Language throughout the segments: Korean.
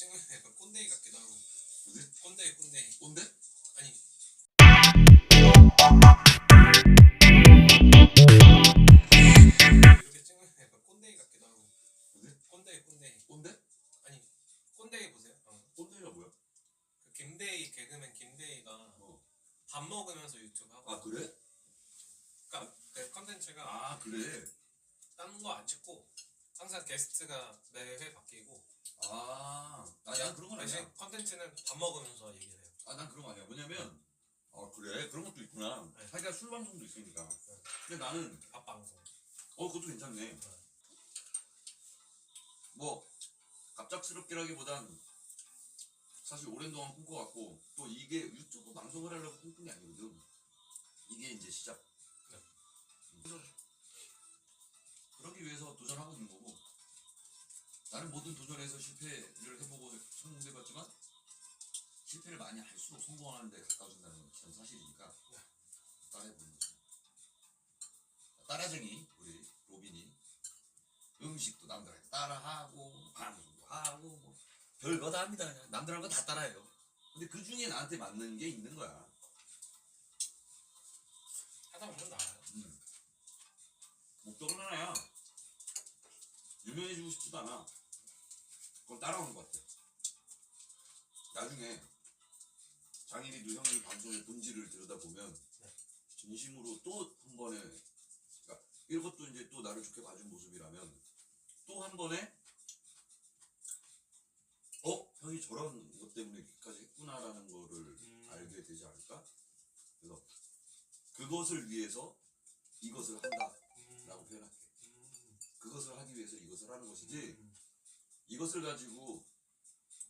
찍으면 약간 꼰대이 같기도 하고? 꼰대이 꼰대이 꼰대? 아니 이렇게 찍으면 약간 꼰대이 같기도 하고? 꼰대이 꼰대이 꼰대? 아니 꼰대이 보세요 어. 꼰대가 뭐야? 그 김대희 개그맨 김대희가 어. 밥 먹으면서 유튜브 하고 아 그래? 그러니까 그 컨텐츠가 아 그래. 다른 거안 찍고 항상 게스트가 매회 바뀌고 아, 나 난 그런 건 아니야. 대신 컨텐츠는 밥 먹으면서 얘기를 해요 아, 난 그런 거 아니야. 뭐냐면, 아 그래 그런 것도 있구나. 네. 자기가 술 방송도 있으니까. 네. 근데 나는 밥 방송 어 그것도 괜찮네. 뭐 갑작스럽게라기보단 사실 오랜 동안 꿈꿔왔고 또 이게 유튜브 방송을 하려고 꿈꾼 게 아니거든. 이게 이제 시작. 네. 그래서 그러기 위해서 도전하고 있는 거고. 나는 모든 도전에서 실패를 해보고 성공해봤지만 실패를 많이 할수록 성공하는 데 가까워진다는 건 사실이니까 네. 따라해보는 거죠. 따라쟁이 우리 로빈이 음식도 남들한테 따라하고 방송도 하고 뭐 별거 다 합니다 그냥 남들 하는 거 다 따라해요 근데 그 중에 나한테 맞는 게 있는 거야 하다 보면 나와요 음. 목적은 하나야 유명해지고 싶지도 않아 그건 따라오는 것 같아 나중에 장인이도 형이 방송의 본질을 들여다보면 네. 진심으로 또 한 번에 그러니까 이것도 이제 또 나를 좋게 봐준 모습이라면 또 한 번에 어? 형이 저런 것 때문에 여기까지 했구나라는 거를 음. 알게 되지 않을까? 그래서 그것을 위해서 이것을 한다 음. 라고 표현할게 음. 그것을 하기 위해서 이것을 하는 것이지 음. 이것을 가지고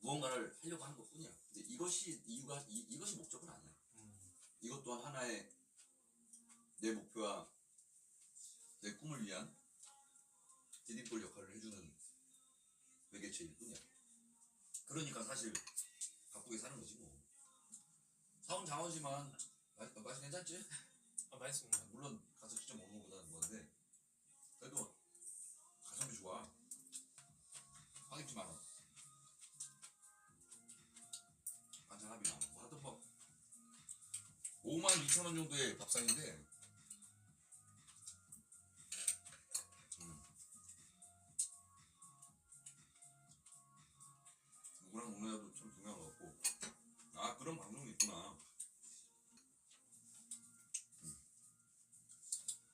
무언가를 하려고 하는 것 뿐이야 근데 이것이 이유가 이, 이것이 목적은 아니야 음. 이것 또한 하나의 내 목표와 내 꿈을 위한 디딤돌 역할을 해주는 매개체일 뿐이야. 그러니까 사실 바쁘게 사는 거지 뭐. 사원 장어지만 맛, 맛이 괜찮지? 아 맛있습니다 물론 가서 직접 먹는 것보다는 뭔데 5만 2천 원 정도의 밥상인데 음. 누구랑 먹느냐도 참 중요한 것 같고 아 그런 방송이 있구나 음.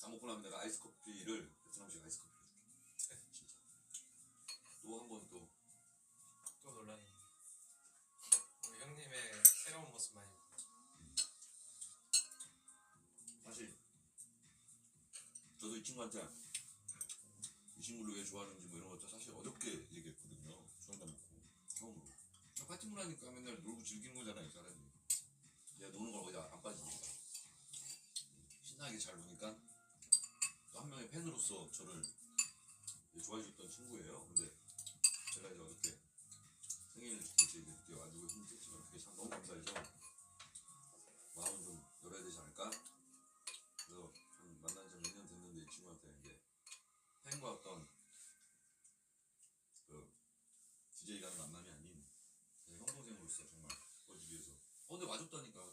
다 먹고 나면 내가 아이스 커피를 베트남식 아이스 커피 이 친구한테 이 친구를 왜 좋아하는지 뭐 이런 것도 사실 어렵게 얘기했거든요. 수영장 먹고 처음으로. 파티 문화니까 맨날 놀고 즐기는 거잖아요, 이 사람이. 내가 노는 걸 어디 안 빠지니까. 신나게 잘 노니까 또 한 명의 팬으로서 저를 좋아해 줬던 친구예요. 근데 제가 이제 어저께 생일 이제 늦게 와주고 힘들지만 그게 참 너무 감사해서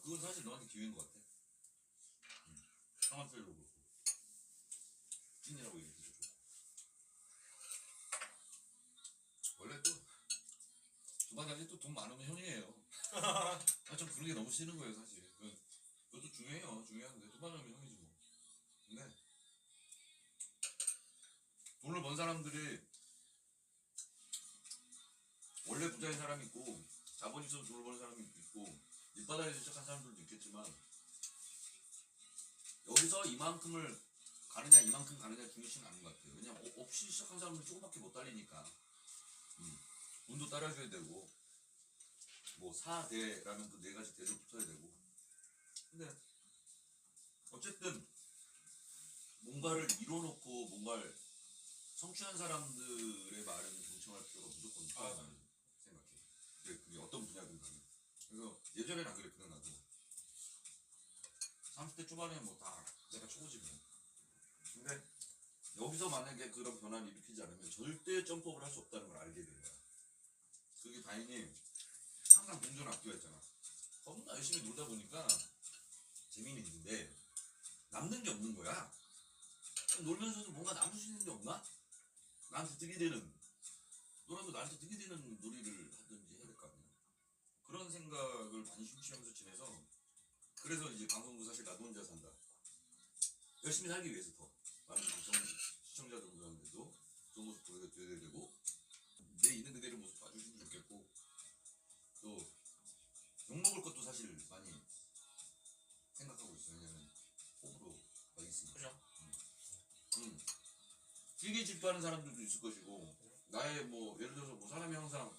그건 사실 너한테 기회인 것 같아 응. 형한테도 그렇고 찐이라고 얘기해줘 원래 또 두반장이 또 돈 많으면 형이에요 아좀 그런 게 너무 싫은 거예요 사실 그 그것도 중요해요. 중요한데 두반하면 형이지 뭐. 근데 돈을 번 사람들이 원래 부자인 사람이 있고 자본 있어서 돈을 버는 사람이 있고 밑바닥에서 시작한 사람들도 있겠지만 여기서 이만큼을 가느냐 이만큼 가느냐 중요시는 않은 것 같아요. 왜냐면 어- 없이 시작한 사람들은 조금밖에 못 달리니까 음, 운도 따라줘야 되고 뭐 4대라면 그네 가지 대를 붙어야 되고 근데 어쨌든 뭔가를 이뤄놓고 뭔가를 성취한 사람들의 말은 경청할 필요가 무조건 있다고 아. 생각해. 그게, 그게 어떤 분야든 간에. 그래서 예전엔 안 그랬거든 나도. 30대 초반에 뭐다 내가 초보지 뭐. 근데 여기서 만약에 그런 변화를 일으키지 않으면 절대 점프업을 할 수 없다는 걸 알게 된 거야. 그게 다행히 항상 동전 있잖아. 겁나 열심히 놀다 보니까 재미는 있는데 남는 게 없는 거야. 놀면서도 뭔가 남을 수 있는 게 없나? 나한테 들이대는 너라도 나한테 들이대는 놀이를 하든지 해야 될 거 아니야. 그런 생각을 많이 심취하면서 지내서 그래서 이제 방송도 사실 나도 혼자 산다. 열심히 살기 위해서 더 많은 방송 시청자분들한테도 좋은 모습 보여드려야 되고 내 있는 그대로 모습 봐주시면 좋겠고 또 욕먹을 것도 사실 많이 생각하고 있어요. 왜냐면 호불호 가 있으니까. 그죠? 음. 길게 질투하는 사람들도 있을 것이고 나의 뭐 예를 들어서 뭐 사람이 항상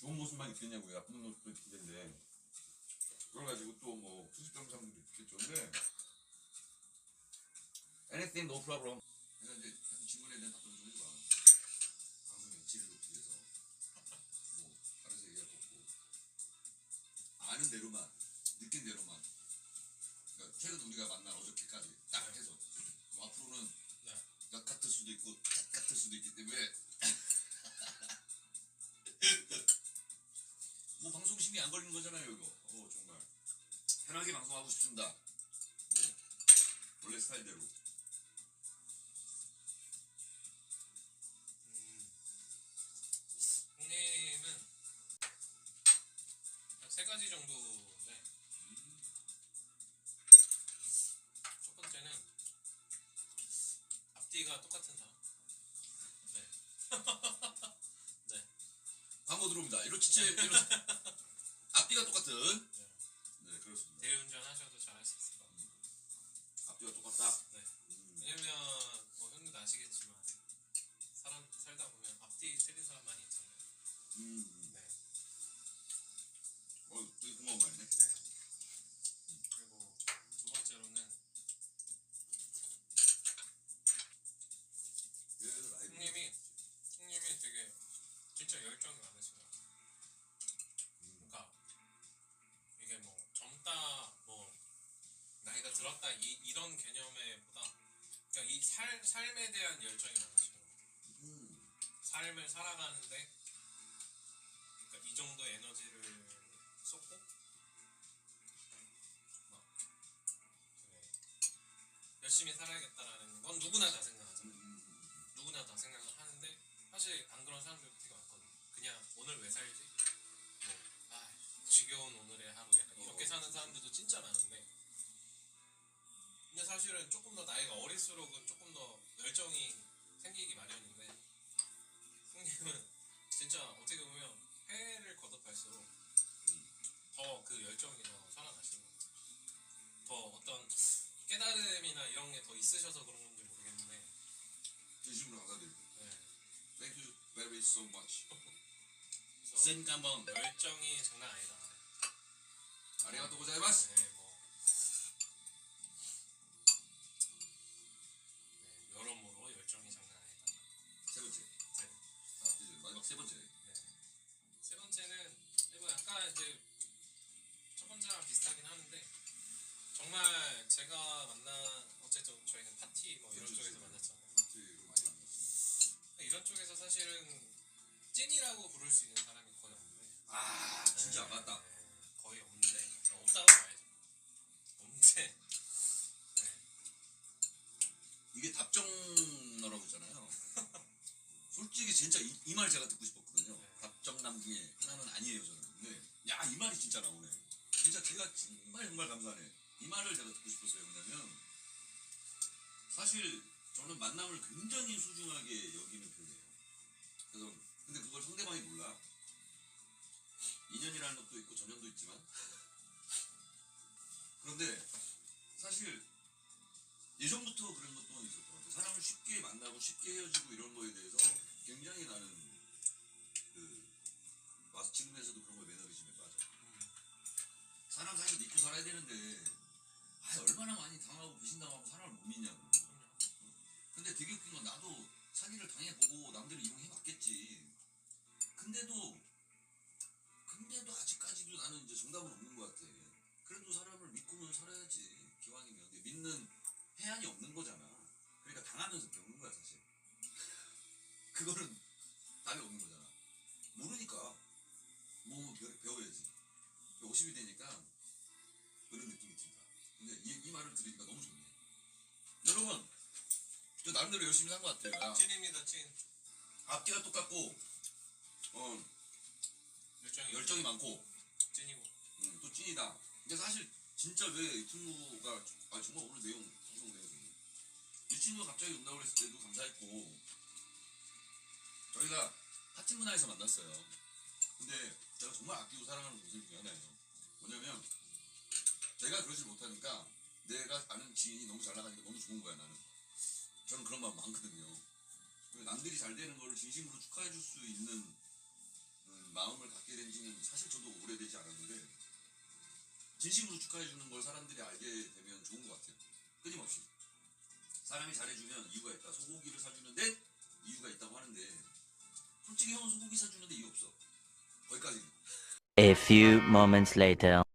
좋은 모습만 있겠냐고 나쁜 모습도 있을 텐데 그걸 가지고 또 뭐 수습하는 사람들도 있겠죠. 근데 anything no problem. 내가 이제 하여튼 질문에 대한 답변 좀 해봐. 방송의 질을 높이기 위해서 뭐 다른 얘기할 거 없고 아는 대로만 느낀 대로만 그러니까 최근 우리가 만난 어저께까지 딱 해서 뭐 앞으로는 네. 약 같을 수도 있고 약 같을 수도 있기 때문에 걸리는 거잖아요 이거. 어 정말. 편하게 방송하고 싶습니다. 뭐 원래 스타일대로. 음, 형님은 한 세 가지 정도인데 첫 번째는 앞뒤가 똑같은 사람. 네. 광고 들어옵니다. 체 이로 앞뒤가 똑같은 네. 네 그렇습니다 대리운전 하셔도 잘할 수 있을 것 같아요. 앞뒤가 똑같다 살, 삶에 대한 열정이 많으시네요. 음, 삶을 살아가는데 그러니까 이 정도 에너지를 쏟고 막 되게 열심히 살아야겠다라는 건 누구나 다 음, 생각하잖아요. 음, 음. 누구나 다 생각을 하는데 사실 안 그런 사람들도 되게 많거든요. 그냥 오늘 왜 살지? 뭐, 아, 지겨운 오늘의 하루 약간 이렇게 어. 사는 사람들도 진짜 많은데 근데 사실은 조금 더 나이가 어릴수록은 조금 더 열정이 생기기 마련인데 형님은 진짜 어떻게 보면 해를 거듭할수록 더 그 열정이 더 살아나시는 것 같아요. 더 어떤 깨달음이나 이런 게 더 있으셔서 그런 건지 모르겠는데 진심으로 감사드립니다 네. Thank you very so much 그래서 센까먼 열정이 장난 아니다. 아리가또 고자이마스. 네, 파티 뭐 이런 그렇죠, 쪽에서 그렇죠. 만났잖아요. 파티로 많이 만났습니다 이런 쪽에서 사실은 찐이라고 부를 수 있는 사람이 거의 없는데. 아 진짜 네, 맞다. 네, 거의 없는데. 어, 없다고 봐야죠. 없는데. 네. 이게 답정너라고 있잖아요. 솔직히 진짜 이 말 제가 듣고 싶었거든요. 네. 답정남 중에 하나는 아니에요 저는. 근데 야 이 말이 진짜 나오네. 진짜 제가 정말 정말 감사하네. 이 말을 제가 듣고 싶었어요. 왜냐면 사실 저는 만남을 굉장히 소중하게 여기는 편이에요 그래서 근데 그걸 상대방이 몰라 인연이라는 것도 있고 전연도 있지만 그런데 사실 예전부터 그런 것도 있었던 것 같아요. 사람을 쉽게 만나고 쉽게 헤어지고 이런 거에 대해서 굉장히 나는 그 마스 지금에서도 그런 거에 매너리즘에 빠져. 사람 사실 믿고 살아야 되는데 아 얼마나 많이 당하고 배신당하고 사람을 못 믿냐고. 50이 되니까 그런 느낌이 든다. 근데 이, 이 말을 들으니까 너무 좋네. 여러분, 저 나름대로 열심히 산것 같아요. 야, 찐입니다 찐. 앞뒤가 똑같고, 어, 열정이 열정이 많고, 찐이고. 음, 또 찐이다. 근데 사실 진짜 왜 이 친구가 아 정말 오늘 내용 방송 내용 좋네. 이 친구가 갑자기 온다고 그랬을 때도 감사했고 저희가 파티 문화에서 만났어요. 근데 제가 정말 아끼고 사랑하는 동생 중에 하나예요. 뭐냐면 제가 그러지 못하니까 내가 아는 지인이 너무 잘 나가니까 너무 좋은 거야 나는. 저는 그런 마음 많거든요. 남들이 잘 되는 걸 진심으로 축하해 줄 수 있는 음, 마음을 갖게 된 지는 사실 저도 오래되지 않았는데 진심으로 축하해 주는 걸 사람들이 알게 되면 좋은 것 같아요. 끊임없이. 사람이 잘해주면 이유가 있다. 소고기를 사주는데 이유가 있다고 하는데 솔직히 형은 소고기 사주는데 이유 없어. 거기까지. A few moments later.